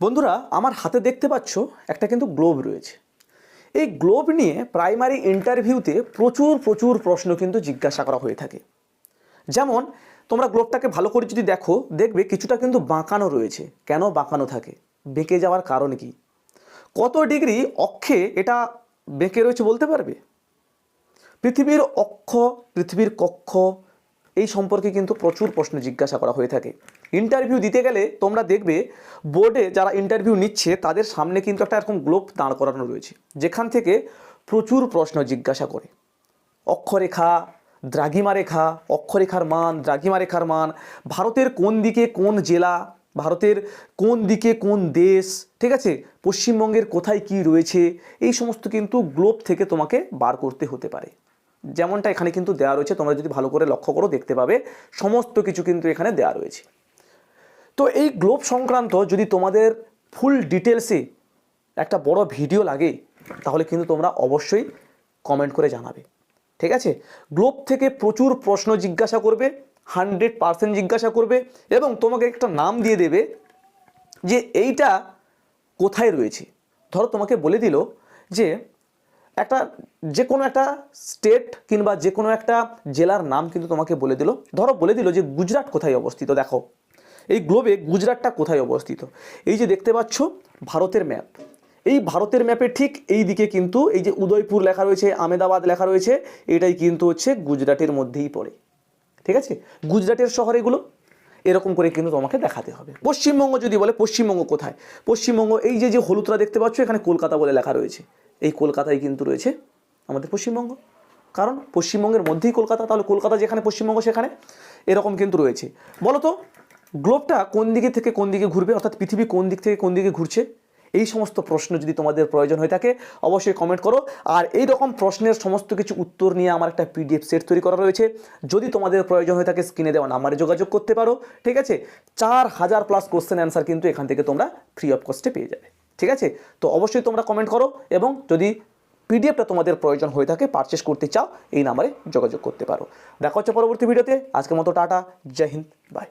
বন্ধুরা, আমার হাতে দেখতে পাচ্ছ একটা কিন্তু গ্লোব রয়েছে। এই গ্লোব নিয়ে প্রাইমারি ইন্টারভিউতে প্রচুর প্রচুর প্রশ্ন কিন্তু জিজ্ঞাসা করা হয়ে থাকে। যেমন, তোমরা গ্লোবটাকে ভালো করে যদি দেখো, দেখবে কিছুটা কিন্তু বাঁকানো রয়েছে। কেন বাঁকানো থাকে? বেঁকে যাওয়ার কারণ কি? কত ডিগ্রি অক্ষে এটা বেঁকে রয়েছে বলতে পারবে? পৃথিবীর অক্ষ, পৃথিবীর কক্ষ এই সম্পর্কে কিন্তু প্রচুর প্রশ্ন জিজ্ঞাসা করা হয়ে থাকে। ইন্টারভিউ দিতে গেলে তোমরা দেখবে বোর্ডে যারা ইন্টারভিউ নিচ্ছে, তাদের সামনে কিন্তু একটা এরকম গ্লোব দাঁড় করানো রয়েছে। যেখান থেকে প্রচুর প্রশ্ন জিজ্ঞাসা করে। অক্ষরেখা দ্রাঘিমা রেখা অক্ষরেখার মান দ্রাঘিমা রেখার মান, ভারতের কোন দিকে কোন জেলা, ভারতের কোন দিকে কোন দেশ, ঠিক আছে? পশ্চিমবঙ্গের কোথায় কি রয়েছে? এই সমস্ত কিন্তু গ্লোব থেকে তোমাকে বার করতে হতে পারে। যেমনটা এখানে কিন্তু দেওয়া রয়েছে, তোমরা যদি ভালো করে লক্ষ্য করো, দেখতে পাবে, সমস্ত কিছু কিন্তু এখানে দেওয়া রয়েছে। তো এই গ্লোব সংক্রান্ত যদি তোমাদের ফুল ডিটেলসে একটা বড় ভিডিও লাগে, তাহলে কিন্তু তোমরা অবশ্যই কমেন্ট করে জানাবে। ঠিক আছে? গ্লোব থেকে প্রচুর প্রশ্ন জিজ্ঞাসা করবে, হান্ড্রেড পার্সেন্ট জিজ্ঞাসা করবে এবং তোমাকে একটা নাম দিয়ে দেবে যে এইটা কোথায় রয়েছে। ধরো তোমাকে বলে দিল যে একটা যে কোনো একটা স্টেট কিংবা যে কোনো একটা জেলার নাম কিন্তু তোমাকে বলে দিল। ধরো বলে দিল যে গুজরাট কোথায় অবস্থিত? দেখো, এই গ্লোবে গুজরাটটা কোথায় অবস্থিত? এই যে দেখতে পাচ্ছ, ভারতের ম্যাপ এই ভারতের ম্যাপে ঠিক এই দিকে কিন্তু এই যে উদয়পুর লেখা রয়েছে, আমেদাবাদ লেখা রয়েছে, এটাই কিন্তু হচ্ছে গুজরাটের মধ্যেই পড়ে। ঠিক আছে? গুজরাটের শহর এগুলো, এরকম করে কিন্তু তোমাকে দেখাতে হবে। পশ্চিমবঙ্গ যদি বলে, পশ্চিমবঙ্গ কোথায়? পশ্চিমবঙ্গ, এই যে যে হলুদরা দেখতে পাচ্ছ, এখানে কলকাতা বলে লেখা রয়েছে। এই কলকাতায় কিন্তু রয়েছে আমাদের পশ্চিমবঙ্গ। কারণ পশ্চিমবঙ্গের মধ্যেই কলকাতা, তাহলে কলকাতা যেখানে, পশ্চিমবঙ্গ সেখানে এরকম কিন্তু রয়েছে। বলো তো গ্লোবটা কোন দিকে থেকে কোন দিকে ঘুরবে, অর্থাৎ পৃথিবী কোন দিক থেকে কোন দিকে ঘুরছে, এই সমস্ত প্রশ্ন যদি তোমাদের প্রয়োজন হয়ে থাকে, অবশ্যই কমেন্ট করো। আর এই রকম প্রশ্নের সমস্ত কিছু উত্তর নিয়ে আমার একটা পিডিএফ সেট তৈরি করা রয়েছে। যদি তোমাদের প্রয়োজন হয়ে থাকে স্ক্রিনে দেওয়া নাম্বারে যোগাযোগ করতে পারো, ঠিক আছে? চার হাজার প্লাস কোশ্চেন অ্যান্সার কিন্তু এখান থেকে তোমরা ফ্রি অফ কস্টে পেয়ে যাবে। ঠিক আছে? তো অবশ্যই তোমরা কমেন্ট করো এবং যদি পিডিএফটা তোমাদের প্রয়োজন হয়ে থাকে পারচেস করতে চাও, এই নাম্বারে যোগাযোগ করতে পারো। দেখা হচ্ছে পরবর্তী ভিডিওতে আজকের মতো টাটা, জয় হিন্দ বাই